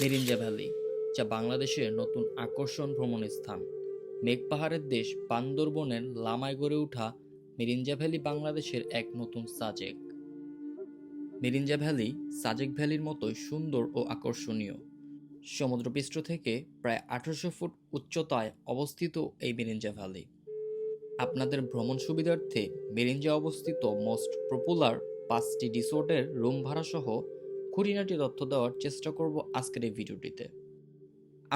মেরিঞ্জা valley, যা বাংলাদেশের নতুন আকর্ষণ ভ্রমণের স্থান। মেঘ পাহাড়ের দেশ বান্দরবনের লামায় গড়ে ওঠা মেরিঞ্জা ভ্যালি বাংলাদেশের এক নতুন সাজেক। মেরিঞ্জা ভ্যালি সাজেক ভ্যালির মতোই সুন্দর ও আকর্ষণীয়। সমুদ্রপৃষ্ঠ থেকে প্রায় আঠারোশো ফুট উচ্চতায় অবস্থিত এই মেরিঞ্জা ভ্যালি। আপনাদের ভ্রমণ সুবিধার্থে মেরিঞ্জা অবস্থিত মোস্ট পপুলার পাঁচটি রিসোর্টের রুম ভাড়া সহ খুঁটিনাটি তথ্য দেওয়ার চেষ্টা করব আজকের এই ভিডিওটিতে।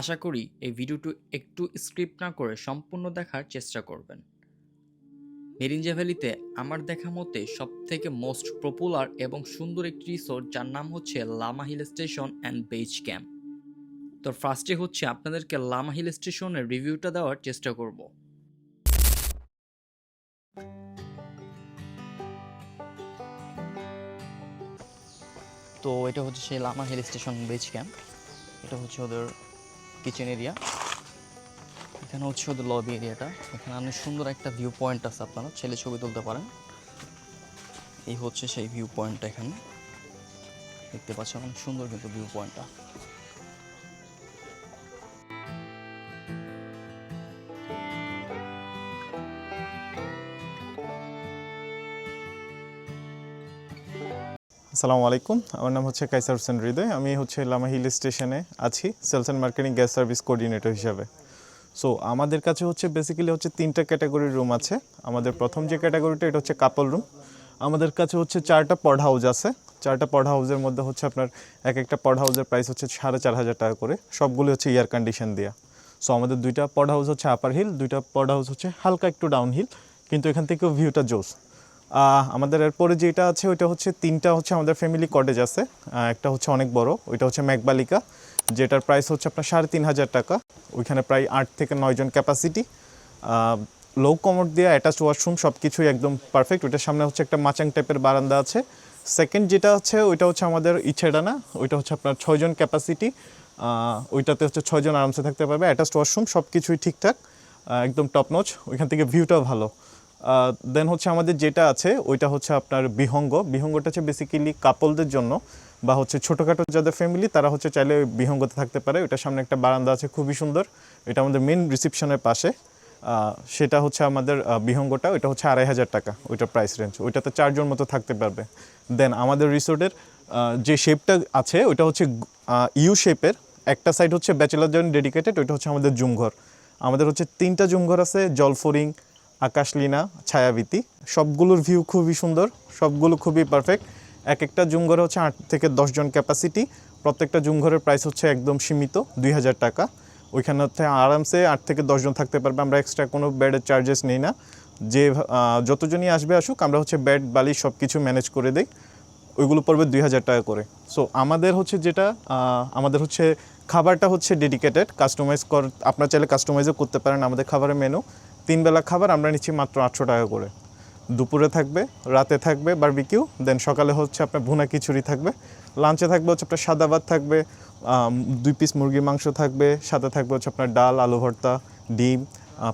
আশা করি এই ভিডিওটি একটু স্ক্রিপ্ট না করে সম্পূর্ণ দেখার চেষ্টা করবেন। মেরিঞ্জা ভ্যালিতে আমার দেখা মতে সব থেকে মোস্ট পপুলার এবং সুন্দর একটি রিসোর্ট যার নাম হচ্ছে Lama hill station and base camp. তো ফার্স্টে হচ্ছে আপনাদেরকে লামা হিল স্টেশনের রিভিউটা দেওয়ার চেষ্টা করব। তো এটা হচ্ছে সেই Lama hill station bridge camp এটা হচ্ছে ওদের কিচেন এরিয়া এখানে হচ্ছে ওদের লবি এরিয়াটা এখানে অনেক সুন্দর একটা ভিউ পয়েন্ট আছে আপনারা ছেলে ছবি তুলতে পারেন। এই হচ্ছে সেই ভিউ পয়েন্টটা এখানে। দেখতে পাচ্ছেন অনেক সুন্দর কিন্তু ভিউ পয়েন্টটা আসসালামু আলাইকুম। আমার নাম হচ্ছে কাইসার হোসেন হৃদয়। আমি হচ্ছে লামা হিল স্টেশনে আছি, sales and marketing guest service coordinator হিসাবে। সো আমাদের কাছে হচ্ছে বেসিক্যালি হচ্ছে তিনটা ক্যাটাগরির রুম আছে। আমাদের প্রথম যে ক্যাটাগরিটা এটা হচ্ছে কাপল রুম আমাদের কাছে হচ্ছে চারটা পড হাউস আছে। চারটা পড হাউসের মধ্যে হচ্ছে আপনার এক একটা পড হাউসের প্রাইস হচ্ছে সাড়ে চার হাজার টাকা করে। সবগুলি হচ্ছে এয়ার কন্ডিশন দেওয়া সো আমাদের দুইটা পড হাউস হচ্ছে আপার হিল দুইটা পড হাউস হচ্ছে হালকা একটু ডাউন হিল কিন্তু এখান থেকেও ভিউটা জোস। আমাদের এরপরে যেটা আছে, ওইটা হচ্ছে তিনটা হচ্ছে আমাদের ফ্যামিলি কটেজ আছে। একটা হচ্ছে অনেক বড়, ওইটা হচ্ছে ম্যাকবালিকা, যেটার প্রাইস হচ্ছে আপনার সাড়ে তিন হাজার টাকা। ওইখানে প্রায় আট থেকে নয়জন ক্যাপাসিটি লো কমোড দিয়ে অ্যাটাচ ওয়াশরুম সব কিছুই একদম পারফেক্ট ওইটার সামনে হচ্ছে একটা মাচাং টাইপের বারান্দা আছে। সেকেন্ড যেটা আছে, ওইটা হচ্ছে আমাদের ইচ্ছেডানা, ওইটা হচ্ছে আপনার ছয়জন ক্যাপাসিটি ওইটাতে হচ্ছে ছয়জন আরামসে থাকতে পারবে। অ্যাটাচ ওয়াশরুম সব কিছুই ঠিকঠাক একদম টপ নচ ওইখান থেকে ভিউটাও ভালো। দেন হচ্ছে আমাদের যেটা আছে, ওইটা হচ্ছে আপনার বিহঙ্গ। বিহঙ্গটা হচ্ছে বেসিক্যালি কাপলদের জন্য বা হচ্ছে ছোটোখাটো যাদের ফ্যামিলি তারা হচ্ছে চাইলে বিহঙ্গতে থাকতে পারে। ওইটার সামনে একটা বারান্দা আছে, খুবই সুন্দর। এটা আমাদের মেন রিসেপশনের পাশে। সেটা হচ্ছে আমাদের বিহঙ্গটা। ওইটা হচ্ছে আড়াই হাজার টাকা, ওইটার প্রাইস রেঞ্জ ওইটাতে চারজন মতো থাকতে পারবে। দেন আমাদের রিসোর্টের যে শেপটা আছে, ওইটা হচ্ছে ইউ শেপের একটা সাইড হচ্ছে ব্যাচেলার জন্য ডেডিকেটেড ওইটা হচ্ছে আমাদের জুমঘর। আমাদের হচ্ছে তিনটা জুমঘর আছে, জলফরিং আকাশলীনা ছায়াবীতি সবগুলোর ভিউ খুবই সুন্দর, সবগুলো খুবই পারফেক্ট এক একটা জুমঘরে হচ্ছে আট থেকে দশজন ক্যাপাসিটি প্রত্যেকটা জুমঘরের প্রাইস হচ্ছে একদম সীমিত, দুই হাজার টাকা। ওইখানে হচ্ছে আরামসে আট থেকে দশজন থাকতে পারবে, আমরা এক্সট্রা কোনো বেডের চার্জেস নেই না। যে যতজনই আসবে আসুক, আমরা হচ্ছে বেড বালি সব কিছু ম্যানেজ করে দিই। ওইগুলো পড়বে দুই হাজার টাকা করে। সো আমাদের হচ্ছে যেটা আমাদের হচ্ছে খাবারটা হচ্ছে ডেডিকেটেড কাস্টমাইজ কর আপনারা চাইলে কাস্টমাইজও করতে পারেন আমাদের খাবারের মেনু তিন বেলা খাবার আমরা নিচ্ছি মাত্র আটশো টাকা করে। দুপুরে থাকবে, রাতে থাকবে বারবিকিউ দেন সকালে হচ্ছে আপনার ভুনা খিচুড়ি থাকবে লাঞ্চে থাকবে হচ্ছে আপনার সাদা ভাত থাকবে দুই পিস মুরগির মাংস থাকবে, সাথে থাকবে হচ্ছে আপনার ডাল, আলু ভর্তা, ডিম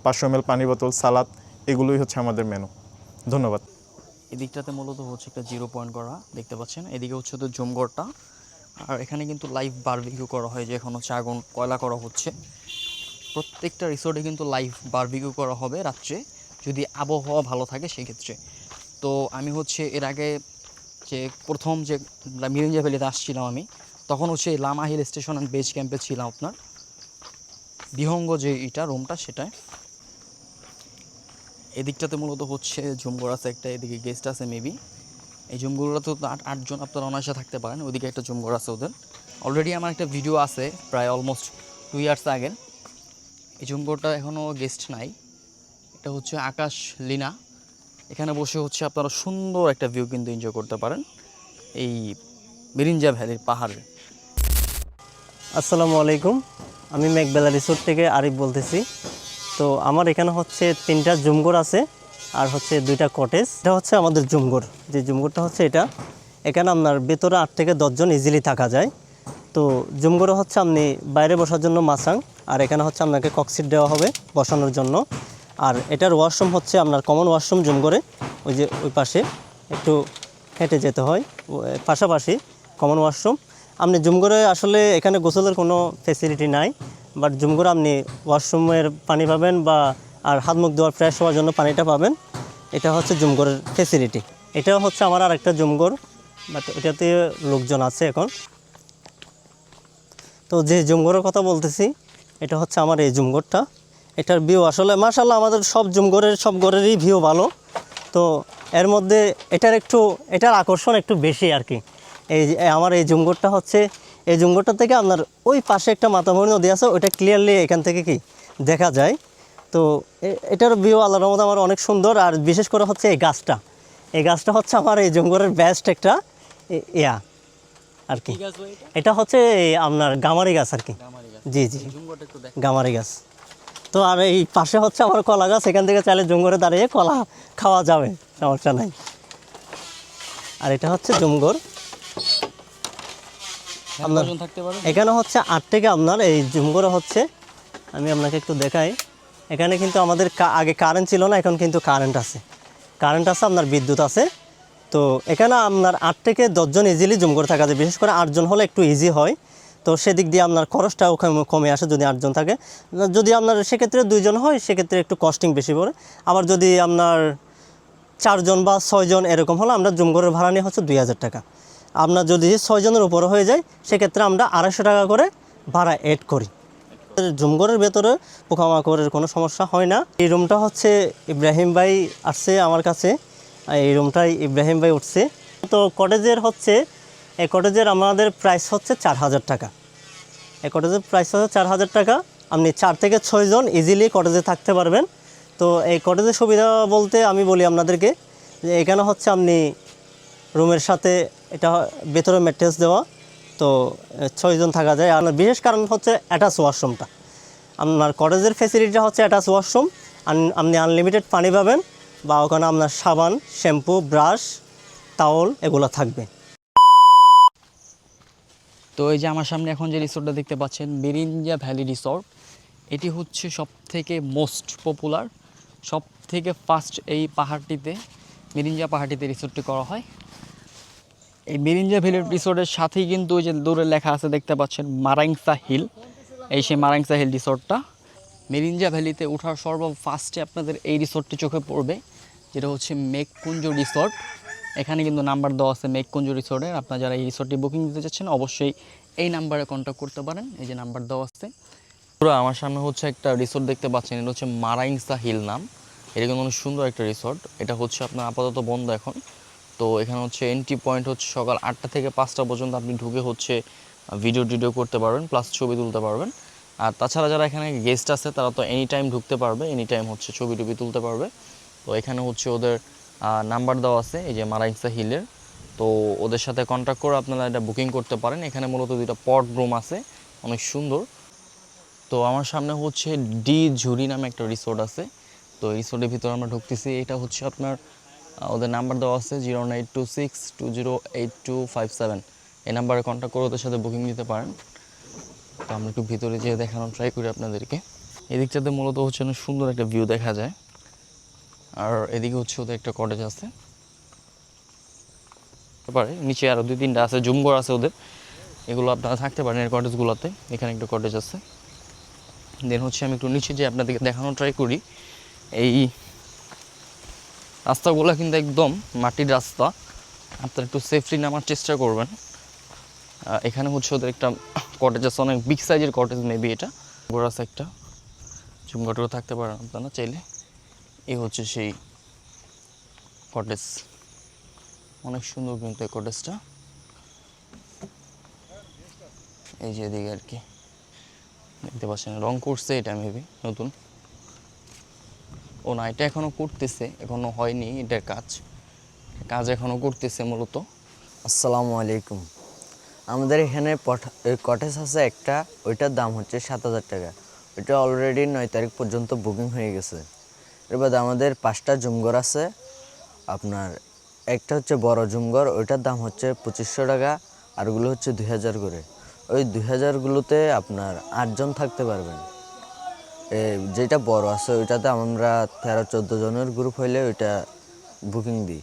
পাঁচশো এম পানি বোতল, সালাদ, এগুলোই হচ্ছে আমাদের মেনু ধন্যবাদ। এদিকটাতে মূলত হচ্ছে একটা জিরো পয়েন্ট করা দেখতে পাচ্ছেন? এদিকে হচ্ছে তো জুমঘরটা আর এখানে কিন্তু লাইভ বারবিকিউ করা হয়, যে এখন হচ্ছে আগুন, কয়লা করা হচ্ছে। প্রত্যেকটা রিসোর্টে কিন্তু লাইভ বারবিকিউ করা হবে রাত্রে। যদি আবহাওয়া ভালো থাকে সেক্ষেত্রে। তো আমি হচ্ছে এর আগে যে প্রথম যে মিরিঞ্জা ভ্যালিতে আসছিলাম আমি, তখন হচ্ছে Lama hill station and base ক্যাম্পে ছিলাম আপনার। বিহঙ্গ যে এটা রুমটা সেটায়। এদিকটাতে মূলত হচ্ছে জুমঘর আছে, একটা এদিকে গেস্ট আছে মেবি এই জুমঘরগুলোতে তো আট, আটজন আপনারা অনায়াসে থাকতে পারেন, ওদিকে একটা জুমঘর আছে ওদের। অলরেডি আমার একটা ভিডিও আছে, প্রায় অলমোস্ট টু ইয়ার্স আগের। এই জুমঘরটা এখনও গেস্ট নাই। এটা হচ্ছে আকাশ লিনা। এখানে বসে হচ্ছে আপনারা সুন্দর একটা ভিউ কিন্তু এনজয় করতে পারেন। এই মিরিঞ্জা ভ্যালির পাহাড়ে। আসসালামু আলাইকুম। আমি মেঘবেলা রিসোর্ট থেকে আরিফ বলতেছি। তো আমার এখানে হচ্ছে তিনটা জুমঘর আছে আর হচ্ছে দুইটা কটেজ এটা হচ্ছে আমাদের জুমঘর। যে জুমঘরটা হচ্ছে এটা। এখানে আপনার ভেতরে আট থেকে দশজন ইজিলি থাকা যায়। তো জুমঘরে হচ্ছে আপনি বাইরে বসার জন্য মাসাং আর এখানে হচ্ছে আপনাকে কক্সিট দেওয়া হবে বসানোর জন্য। আর এটার ওয়াশরুম হচ্ছে আপনার কমন ওয়াশরুম জুমঘরে ওই যে ওই পাশে একটু হেঁটে যেতে হয়। পাশাপাশি কমন ওয়াশরুম আপনি জুমগড়ে আসলে এখানে গোসলের কোনো ফেসিলিটি নাই বাট জুমগড়ে আপনি ওয়াশরুমের পানি পাবেন বা আর হাত মুখ ধোয়ার ফ্রেশ হওয়ার জন্য পানিটা পাবেন। এটা হচ্ছে জুমগড়ের ফেসিলিটি এটাও হচ্ছে আমার আর একটা জুমগড় বাট এটাতে লোকজন আছে এখন। তো যে জুমগড়ের কথা বলতেছি এটা হচ্ছে আমার এই জুমগড়টা এটার ভিউ আসলে মাশাল্লাহ আমাদের সব জুমগড়ের সব গড়েরই ভিউ ভালো। তো এর মধ্যে এটার একটু, এটার আকর্ষণ একটু বেশি আর কি। এই আমার এই জুমগড়টা হচ্ছে, এই জুমগড়টা থেকে আপনার ওই পাশে একটা মাতামরি নদী আছে, ওইটা ক্লিয়ারলি এখান থেকে কি দেখা যায়। তো এটার ভিউ আল্লাহর রহমতে আমার অনেক সুন্দর, আর বিশেষ করে হচ্ছে এই গাছটা। এই গাছটা হচ্ছে আমার এই জুমগড়ের বেস্ট একটা ইয়া। আর কি। এটা? হচ্ছে আপনার গামারি গাছ আর কি। জি জি। গামারি গাছ। তো আর এই পাশে হচ্ছে আমার কলা গাছ এখান থেকে চাইলে জুমগড়ে দাঁড়িয়ে কলা খাওয়া যাবে সমস্যা নাই। আর এটা হচ্ছে জুমগড় আপনার এখানে হচ্ছে আট থেকে আপনার এই জুমগড়ে হচ্ছে আমি আপনাকে একটু দেখাই। এখানে কিন্তু আমাদের আগে কারেন্ট ছিল না এখন কিন্তু কারেন্ট আছে। কারেন্ট আছে আপনার বিদ্যুৎ আছে। তো এখানে আপনার আট থেকে দশজন ইজিলি জুম করে থাকা যায়। বিশেষ করে আটজন হলে একটু ইজি হয়। তো সেদিক দিয়ে আপনার খরচটাও কমে আসে যদি আটজন থাকে। যদি আপনার সেক্ষেত্রে দুইজন হয়, সেক্ষেত্রে একটু কস্টিং বেশি পড়ে। আবার যদি আপনার চারজন বা ছয়জন এরকম হলে আমরা জুমগড়ের ভাড়া নিয়ে হচ্ছে দুই হাজার টাকা। আপনার যদি ছয়জনের উপরে হয়ে যায়, সেক্ষেত্রে আমরা আড়াইশো টাকা করে ভাড়া এড করি। জুমগড়ের ভেতরে পোকামাকড়ের কোনো সমস্যা হয় না। এই রুমটা হচ্ছে ইব্রাহিম ভাই আসছে আমার কাছে। এই রুমটাই ইব্রাহিম ভাই উঠছে। তো কটেজের হচ্ছে, এই কটেজের আমাদের প্রাইস হচ্ছে চার হাজার টাকা। এই কটেজের প্রাইস হচ্ছে চার হাজার টাকা। আপনি চার থেকে ছয়জন ইজিলি কটেজে থাকতে পারবেন। তো এই কটেজের সুবিধা বলতে আমি বলি আপনাদেরকে যে এখানে হচ্ছে আপনি রুমের সাথে এটা ভেতরে ম্যাট্রেস দেওয়া। তো ছয়জন থাকা যায়। আর বিশেষ কারণ হচ্ছে অ্যাটাচ ওয়াশরুমটা আপনার কটেজের ফেসিলিটিটা হচ্ছে অ্যাটাচ ওয়াশরুম আপনি আনলিমিটেড পানি পাবেন। বা ওখানে আপনার সাবান, শ্যাম্পু, ব্রাশ টাওয়াল এগুলো থাকবে। তো এই যে আমার সামনে এখন যে রিসোর্টটা দেখতে পাচ্ছেন বেরিঞ্জা ভ্যালি রিসোর্ট, এটি হচ্ছে সব থেকে মোস্ট পপুলার সব থেকে ফার্স্ট এই পাহাড়টিতে মিরিঞ্জা পাহাড়টিতে রিসোর্টটি করা হয়। এই মিরিঞ্জা ভ্যালি রিসোর্টের সাথেই কিন্তু ওই যে দূরে লেখা আছে, দেখতে পাচ্ছেন মারাংসা হিল। এই সেই মারাংসা হিল রিসোর্টটা মিরিঞ্জা ভ্যালিতে ওঠার সর্ব ফার্স্টে আপনাদের এই রিসোর্টটি চোখে পড়বে। যেটা হচ্ছে মেঘকুঞ্জ রিসোর্ট। এখানে কিন্তু নাম্বার দেওয়া আছে মেঘকুঞ্জ রিসোর্টের আপনারা যারা এই রিসোর্টটি বুকিং দিতে চাচ্ছেন, অবশ্যই এই নাম্বারে কন্ট্যাক্ট করতে পারেন। এই যে নাম্বার দেওয়া আছে। পুরো আমার সামনে হচ্ছে একটা রিসোর্ট দেখতে পাচ্ছেন। এটা হচ্ছে মারাইংসা হিল নাম। এটা কিন্তু অনেক সুন্দর একটা রিসোর্ট। এটা হচ্ছে আপনার আপাতত বন্ধ এখন। তো এখানে হচ্ছে এন্ট্রি পয়েন্ট হচ্ছে সকাল আটটা থেকে পাঁচটা পর্যন্ত আপনি ঢুকে হচ্ছে ভিডিও টিডিও করতে পারবেন প্লাস ছবি তুলতে পারবেন। আর তাছাড়া যারা এখানে গেস্ট আছে, তারা তো এনি টাইম ঢুকতে পারবে। এনি টাইম হচ্ছে ছবি টবি তুলতে পারবে। তো এখানে হচ্ছে ওদের নাম্বার দেওয়া আছে, এই যে মারাইংসা হিলের তো ওদের সাথে কন্ট্যাক্ট করে আপনারা এটা বুকিং করতে পারেন। এখানে মূলত দুইটা পট রুম আছে, অনেক সুন্দর। তো আমার সামনে হচ্ছে ডি ঝুরি নামে একটা রিসোর্ট আছে। তো রিসোর্টের ভিতরে আমরা ঢুকতেছি। এটা হচ্ছে আপনার ওদের নাম্বার দেওয়া আছে zero eight two six two zero eight two five seven এই নাম্বারে কন্ট্যাক্ট করে ওদের সাথে বুকিং দিতে পারেন। তো আমরা একটু ভিতরে যেয়ে দেখানোর ট্রাই করি আপনাদেরকে। এদিকটাতে মূলত হচ্ছে অনেক সুন্দর একটা ভিউ দেখা যায়। আর এদিকে হচ্ছে ওদের একটা কটেজ আছে। পারে নিচে আরও দুই তিনটা আছে জুমঘর আছে ওদের। এগুলো আপনারা থাকতে পারেন এর কটেজগুলোতে এখানে একটা কটেজ আছে। দেন হচ্ছে আমি একটু নিচে যে আপনাদেরকে দেখানোর ট্রাই করি। এই রাস্তাগুলো কিন্তু একদম মাটির রাস্তা। আপনারা একটু সেফলি নামার চেষ্টা করবেন। এখানে হচ্ছে ওদের একটা কটেজ আছে, অনেক বিগ সাইজের কটেজ মেবি এটা। বড় আছে একটা চুমঘটও থাকতে পারেন আপনারা চাইলে। এই হচ্ছে সেই কটেজ অনেক সুন্দর কিন্তু এই কটেজটা এই যে এদিকে আর কি। দেখতে পাচ্ছেন, রং করছে এটা মেবি নতুন। ও না, এটা এখনও করতেছে, এখনও হয়নি এটার কাজ। কাজ এখনও করতেছে মূলত। আসসালামু আলাইকুম। আমাদের এখানে কটেজ আছে একটা, ওইটার দাম হচ্ছে সাত হাজার টাকা। ওইটা অলরেডি নয় তারিখ পর্যন্ত বুকিং হয়ে গেছে। এর বাদে আমাদের পাঁচটা জুমঘর আছে। আপনার একটা হচ্ছে বড় জুমঘর, ওইটার দাম হচ্ছে পঁচিশশো টাকা আরগুলো হচ্ছে দুই হাজার করে। ওই দুই হাজারগুলোতে আপনার আটজন থাকতে পারবেন। যেটা বড় আছে, ওইটাতে আমরা তেরো চোদ্দ জনের গ্রুপ হইলে ওইটা বুকিং দিই।